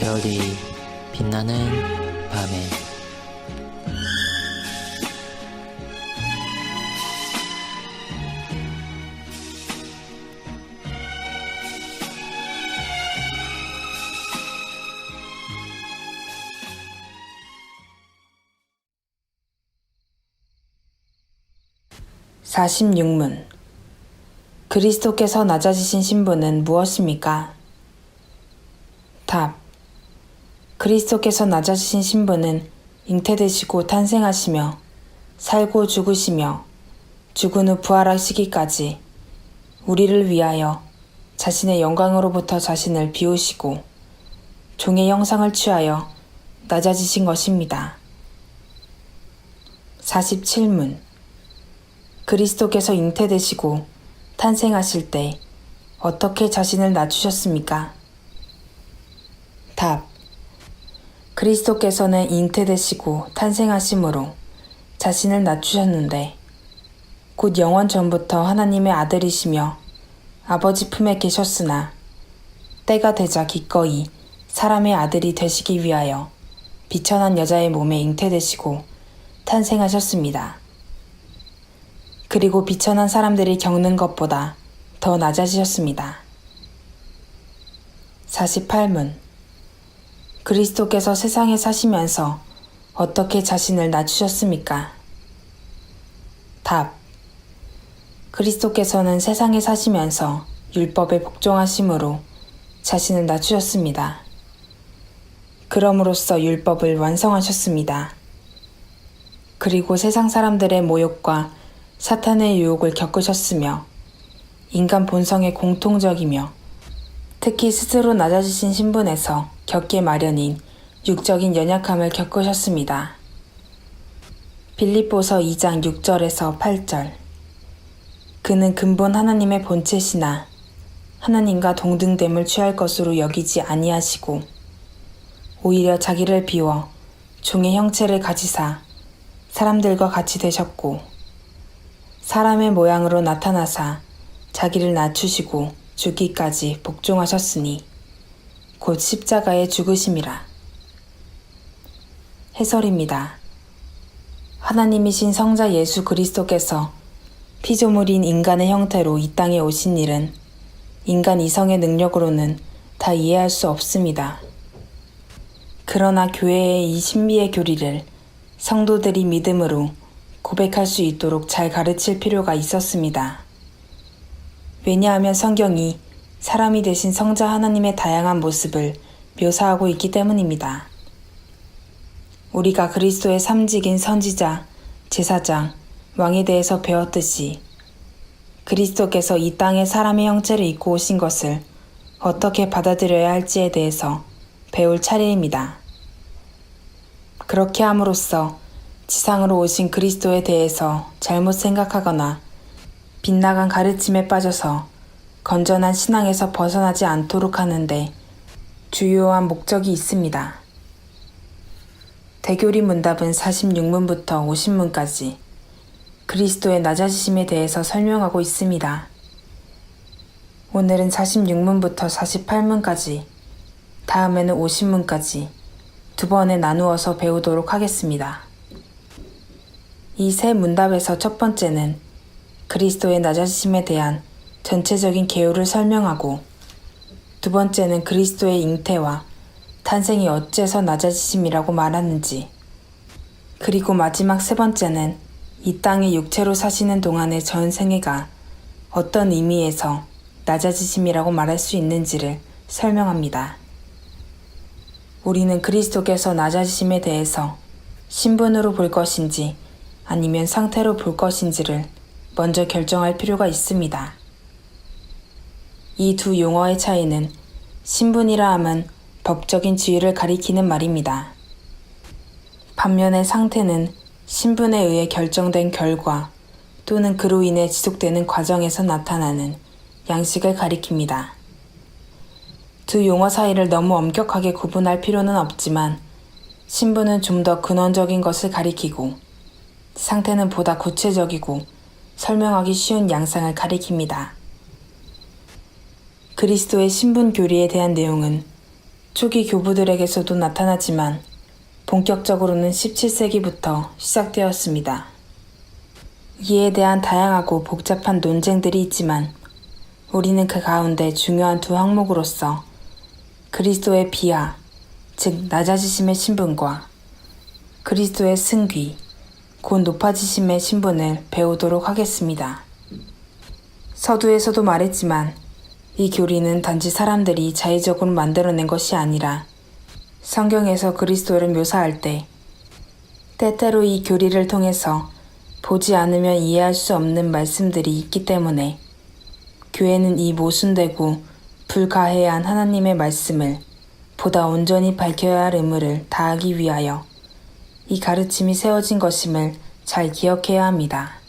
별이 빛나는 밤에 사십육 문 그리스도께서 낮아지신 신분은 무엇입니까? 답. 그리스도께서 낮아지신 신분은 잉태되시고 탄생하시며 살고 죽으시며 죽은 후 부활하시기까지 우리를 위하여 자신의 영광으로부터 자신을 비우시고 종의 형상을 취하여 낮아지신 것입니다. 47문 그리스도께서 잉태되시고 탄생하실 때 어떻게 자신을 낮추셨습니까? 답. 그리스도께서는 잉태되시고 탄생하심으로 자신을 낮추셨는데 곧 영원 전부터 하나님의 아들이시며 아버지 품에 계셨으나 때가 되자 기꺼이 사람의 아들이 되시기 위하여 비천한 여자의 몸에 잉태되시고 탄생하셨습니다. 그리고 비천한 사람들이 겪는 것보다 더 낮아지셨습니다. 48문 그리스도께서 세상에 사시면서 어떻게 자신을 낮추셨습니까? 답 그리스도께서는 세상에 사시면서 율법에 복종하심으로 자신을 낮추셨습니다. 그럼으로써 율법을 완성하셨습니다. 그리고 세상 사람들의 모욕과 사탄의 유혹을 겪으셨으며 인간 본성의 공통적이며 특히 스스로 낮아지신 신분에서 겪기 마련인 육적인 연약함을 겪으셨습니다. 빌립보서 2장 6절에서 8절 그는 근본 하나님의 본체시나 하나님과 동등됨을 취할 것으로 여기지 아니하시고 오히려 자기를 비워 종의 형체를 가지사 사람들과 같이 되셨고 사람의 모양으로 나타나사 자기를 낮추시고 죽기까지 복종하셨으니 곧 십자가에 죽으심이라. 해설입니다. 하나님이신 성자 예수 그리스도께서 피조물인 인간의 형태로 이 땅에 오신 일은 인간 이성의 능력으로는 다 이해할 수 없습니다. 그러나 교회의 이 신비의 교리를 성도들이 믿음으로 고백할 수 있도록 잘 가르칠 필요가 있었습니다. 왜냐하면 성경이 사람이 되신 성자 하나님의 다양한 모습을 묘사하고 있기 때문입니다. 우리가 그리스도의 삼직인 선지자, 제사장, 왕에 대해서 배웠듯이 그리스도께서 이 땅에 사람의 형체를 입고 오신 것을 어떻게 받아들여야 할지에 대해서 배울 차례입니다. 그렇게 함으로써 지상으로 오신 그리스도에 대해서 잘못 생각하거나 빗나간 가르침에 빠져서 건전한 신앙에서 벗어나지 않도록 하는데 주요한 목적이 있습니다. 대교리 문답은 46문부터 50문까지 그리스도의 낮아지심에 대해서 설명하고 있습니다. 오늘은 46문부터 48문까지, 다음에는 50문까지 두 번에 나누어서 배우도록 하겠습니다. 이 세 문답에서 첫 번째는 그리스도의 낮아지심에 대한 전체적인 개요를 설명하고 두 번째는 그리스도의 잉태와 탄생이 어째서 낮아지심이라고 말하는지 그리고 마지막 세 번째는 이 땅에 육체로 사시는 동안의 전 생애가 어떤 의미에서 낮아지심이라고 말할 수 있는지를 설명합니다. 우리는 그리스도께서 낮아지심에 대해서 신분으로 볼 것인지 아니면 상태로 볼 것인지를 먼저 결정할 필요가 있습니다. 이 두 용어의 차이는 신분이라 함은 법적인 지위를 가리키는 말입니다. 반면에 상태는 신분에 의해 결정된 결과 또는 그로 인해 지속되는 과정에서 나타나는 양식을 가리킵니다. 두 용어 사이를 너무 엄격하게 구분할 필요는 없지만 신분은 좀 더 근원적인 것을 가리키고 상태는 보다 구체적이고 설명하기 쉬운 양상을 가리킵니다. 그리스도의 신분 교리에 대한 내용은 초기 교부들에게서도 나타나지만 본격적으로는 17세기부터 시작되었습니다. 이에 대한 다양하고 복잡한 논쟁들이 있지만 우리는 그 가운데 중요한 두 항목으로서 그리스도의 비하, 즉 낮아지심의 신분과 그리스도의 승귀, 곧 높아지심의 신분을 배우도록 하겠습니다. 서두에서도 말했지만 이 교리는 단지 사람들이 자의적으로 만들어낸 것이 아니라 성경에서 그리스도를 묘사할 때 때때로 이 교리를 통해서 보지 않으면 이해할 수 없는 말씀들이 있기 때문에 교회는 이 모순되고 불가해한 하나님의 말씀을 보다 온전히 밝혀야 할 의무를 다하기 위하여 이 가르침이 세워진 것임을 잘 기억해야 합니다.